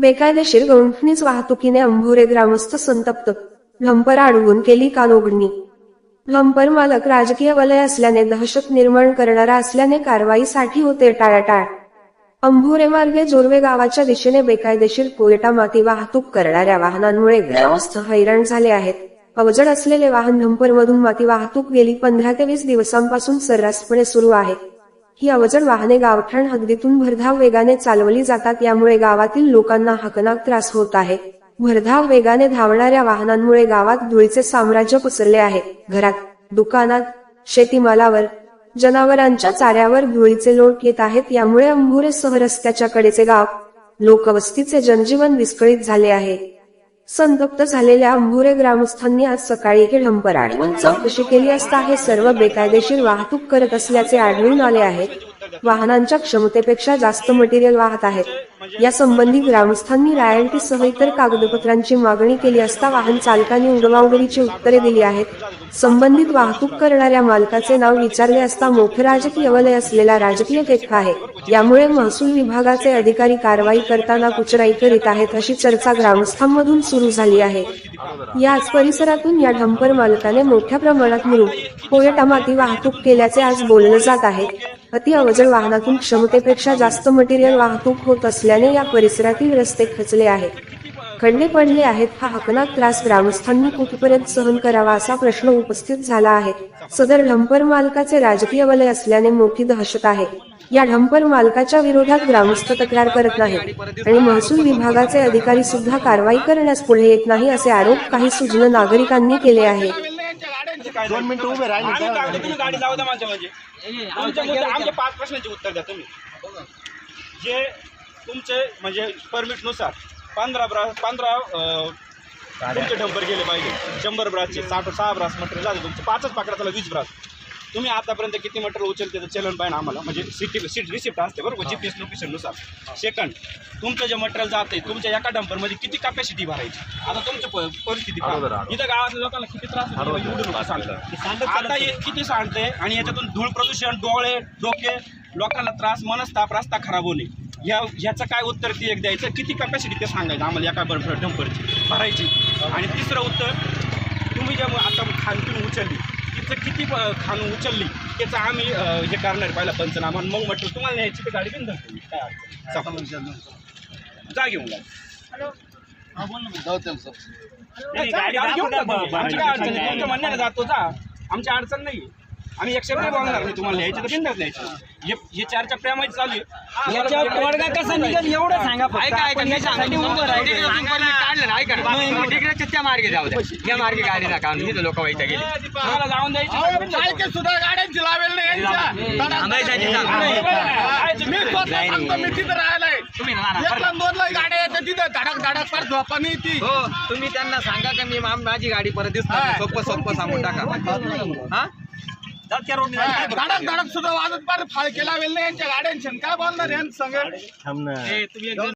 बेकायदेशीर गवंडणीच वाहतुकीने अंभुरे ग्रामस्थ संतप्त. लंपर अडवून केली कानोघडणी लंपर मालक राजकीय वलय असल्याने दहशत निर्माण करणारा असल्याने कारवाईसाठी होते टाळाटाळ. अंभुरे मार्गे जोरवे गावाच्या दिशेने बेकायदेशीर कोयटा माती वाहतूक करणाऱ्या वाहनांमुळे ग्रामस्थ हैराण झाले आहेत. अवजड असलेले वाहन लंपरमधून माती वाहतूक गेली पंधरा ते वीस दिवसांपासून सर्रासपणे सुरू आहे. ही अवजड वाहने गावठाण हद्दीतून भरधाव वेगाने चालवली जातात यामुळे गावातील लोकांना हकनाक त्रास होत आहे. भरधाव वेगाने धावणाऱ्या वाहनांमुळे गावात धुळीचे साम्राज्य पसरले आहे. घरात दुकानात शेतीमालावर जनावरांच्या चाऱ्यावर धुळीचे लोट येत आहेत यामुळे अंभुरे सह रस्त्याच्या कडेचे गाव लोकवस्तीचे जनजीवन विस्कळीत झाले आहे. संतप्त झालेल्या अंभुरे ग्रामस्थांनी आज सकाळी एक ढंपर अडवून चौकशी केली असता हे सर्व बेकायदेशीर वाहतूक करत असल्याचे आढळून आले आहे वाहनांच्या क्षमतेपेक्षा जास्त मटेरियल वाहत आहेत. म्हणजे या संबंधी ग्रामस्थांनी रॉयल्टीसह इतर कागदपत्रांची मागणी केली असता वाहन चालकांनी उडवाउडवीची उत्तरे दिली आहेत. संबंधित वाहतूक करणाऱ्या मालकाचे नाव विचारले असता मोठे राजकीय वलय असलेला राजकीय तेठा आहे. यामुळे महसूल विभागाचे अधिकारी कारवाई करताना कुचराई करीत आहेत अशी चर्चा ग्रामस्थांमधून सुरू झाली आहे. याच परिसरातून या ढंपर मालकाने मोठ्या प्रमाणात मिळून कोयटा माती वाहतूक केल्याचे आज बोललं जात आहे. अति अवजड वाहनातून क्षमतेपेक्षा जास्त मटेरियल वाहतूक होत असल्याने या परिसरातील रस्ते खचले आहेत. खड्डे पडले आहेत. हा हकनात त्रास ग्रामस्थांनी कुठपर्यंत सहन करावा असा प्रश्न उपस्थित झाला आहे. सदर ढंपर मालकाचे राजकीय वलय असल्याने मोठी दहशत आहे. या ढंपर मालकाच्या विरोधात ग्रामस्थ तक्रार करत नाहीत आणि महसूल विभागाचे अधिकारी सुद्धा कारवाई करण्यास पुढे येत नाही असे आरोप काही सुजन नागरिकांनी केले आहे दोन मिनिटं उभे राहिले आम्ही तुम्ही गाडी लावू द्या माझ्या म्हणजे. आमच्या मुद्दे आमच्या पाच प्रश्नांचे उत्तर द्या तुम्ही. जे तुमचे म्हणजे परमिटनुसार पंधरा ब्रा पंधरा अं, तुमचे डंपर गेले पाहिजे. शंभर ब्रासचे साठ सहा ब्रास मटेरियल झाले तुमचे. पाचच पाकडा त्याला वीस ब्रास. तुम्ही आतापर्यंत किती मटेरियल उचल त्याचं चलन पाहिजे आम्हाला? म्हणजे सिटी सीट रिसिप्ट असते बरोबर जी पी एस लोकेशननुसार सेकंड तुमचं जे मटेरियल जाते तुमच्या एका डंपरमध्ये किती कॅपॅसिटी भरायची? आता तुमची प- परिस्थिती. इथं गावातल्या लोकांना किती त्रास होतो? आता हे किती सांगते? आणि याच्यातून धूळ प्रदूषण डोळे डोके लोकांना त्रास मनस्ताप रस्ता खराब होणे. या ह्याचं काय उत्तर ती एक द्यायचं? किती कॅपॅसिटी ते सांगायचं? आम्हाला एका बर्फ डंपरची भरायची. आणि तिसरं उत्तर तुम्ही ज्या आता खाण तुम्ही उचलली. तिचं किती प- खाण उचलली? त्याचं आम्ही हे करणार पहिला पंचनामा आणि मग म्हटलं तुम्हाला न्यायची तर गाडी घेऊन जातो काय अडचण नाही. जा घेऊन जा. नाही, गाडी घेऊन जा. आमची काय अडचण. तुमच्या म्हणण्याने जातो जा. आमची अडचण नाही आम्ही एक शब्द बोलणार नाही तुम्हाला न्यायचं तर बिंदाच न्यायचं. हे हे चारच्या प्रेमाची चालू आहे. तोडगा कसा निघेल एवढं सांगा फक्त. ऐका ऐका आपण मी याच्यासाठी सांगतो. उभं राहिलो. सांगायला काढलं ना ऐका ना. तिकडेच्या त्या मार्गे जाऊ द्या. या मार्गे गाडी नका. इथं लोक वाईट गेले. तुम्हाला जाऊन द्यायची सुद्धा गाड्यांची लावेल नाही यांच्या. थांबायसाठी सांग. मी स्वतः सांगतो मी तिथं राहिलाय. तुम्ही ना ना, एकला दोन ला गाड्या येतात तिथं. धडक धडक फार झोपानी ती. हो तुम्ही त्यांना सांगा का मी मा- माझी गाडी परत दिसणार नाही. सोपं सोपं सांगून टाका. हा? धडक धडक सुद्धा वाजत फार फाळके लावेल नाही यांच्या गाड्यांच्या. काय बोलणार यांचं संग ए, तुम्ही एक